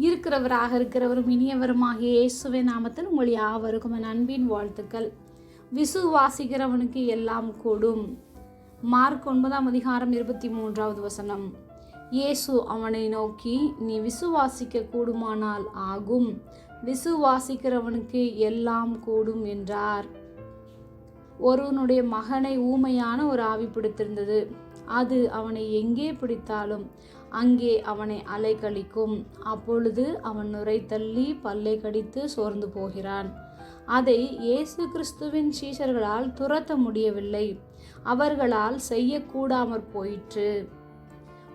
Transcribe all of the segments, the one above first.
இருக்கிறவராக இருக்கிறவரும் இனியவருமாகிய இயேசுவின் நாமத்தில் உங்கள் யாவருக்கும் என் அன்பின் வாழ்த்துக்கள். விசுவாசிக்கிறவனுக்கு எல்லாம் கூடும். மார்க் ஒன்பதாம் அதிகாரம் இருபத்தி மூன்றாவது வசனம். இயேசு அவனை நோக்கி நீ விசுவாசிக்க கூடுமானால் ஆகும். விசுவாசிக்கிறவனுக்கு எல்லாம் கூடும் என்றார். ஒருவனுடைய மகனை ஊமையான ஒரு ஆவி பிடித்திருந்தது. அது அவனை எங்கே பிடித்தாலும் அங்கே அவனை அலைக்கழிக்கும் அப்பொழுது அவன் நுரை தள்ளி பல்லை கடித்து சோர்ந்து போகிறான். அதை இயேசு கிறிஸ்துவின் சீஷர்களால் துரத்த முடியவில்லை. அவர்களால் செய்யக்கூடாமற் போயிற்று.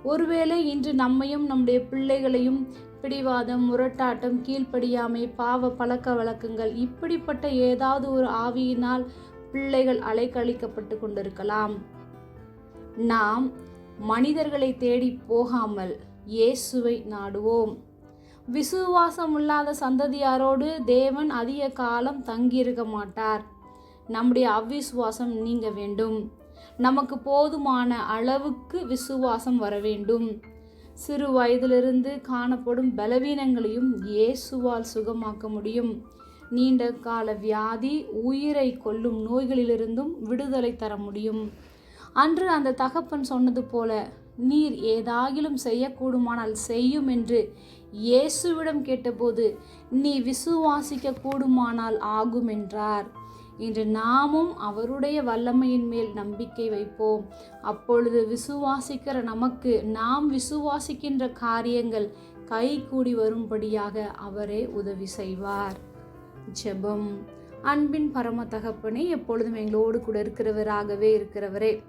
ஒருவேளை இன்று நம்மையும் நம்முடைய பிள்ளைகளையும் பிடிவாதம் முரட்டாட்டம் கீழ்ப்படியாமை பாவ பழக்க வழக்கங்கள் இப்படிப்பட்ட ஏதாவது ஒரு ஆவியினால் பிள்ளைகள் அலைக்கழிக்கப்பட்டு கொண்டிருக்கலாம். நாம் மனிதர்களை தேடி போகாமல் இயேசுவை நாடுவோம். விசுவாசம் இல்லாத சந்ததியாரோடு தேவன் அதிக காலம் தங்கியிருக்க மாட்டார். நம்முடைய அவ்விசுவாசம் நீங்க வேண்டும். நமக்கு போதுமான அளவுக்கு விசுவாசம் வர வேண்டும். சிறு வயதிலிருந்து காணப்படும் பலவீனங்களையும் இயேசுவால் சுகமாக்க முடியும். நீண்ட கால வியாதி உயிரை கொல்லும் நோய்களிலிருந்தும் விடுதலை தர முடியும். அன்று அந்த தகப்பன் சொன்னது போல நீர் ஏதாகிலும் செய்யக்கூடுமானால் செய்யும் என்று இயேசுவிடம் கேட்டபோது நீ விசுவாசிக்க கூடுமானால் ஆகும் என்றார். இன்று நாமும் அவருடைய வல்லமையின் மேல் நம்பிக்கை வைப்போம். அப்பொழுது விசுவாசிக்கிற நமக்கு நாம் விசுவாசிக்கின்ற காரியங்கள் கை கூடி வரும்படியாக அவரே உதவி செய்வார். ஜெபம். அன்பின் பரம தகப்பனே எப்பொழுதும் எங்களோடு கூட இருக்கிறவராகவே இருக்கிறவரே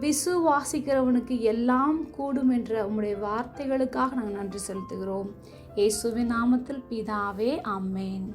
விசுவாசிக்கிறவனுக்கு எல்லாம் கூடும் என்ற உம்முடைய வார்த்தைகளுக்காக நாங்கள் நன்றி செலுத்துகிறோம். இயேசுவின் நாமத்தில் பிதாவே அம்மேன்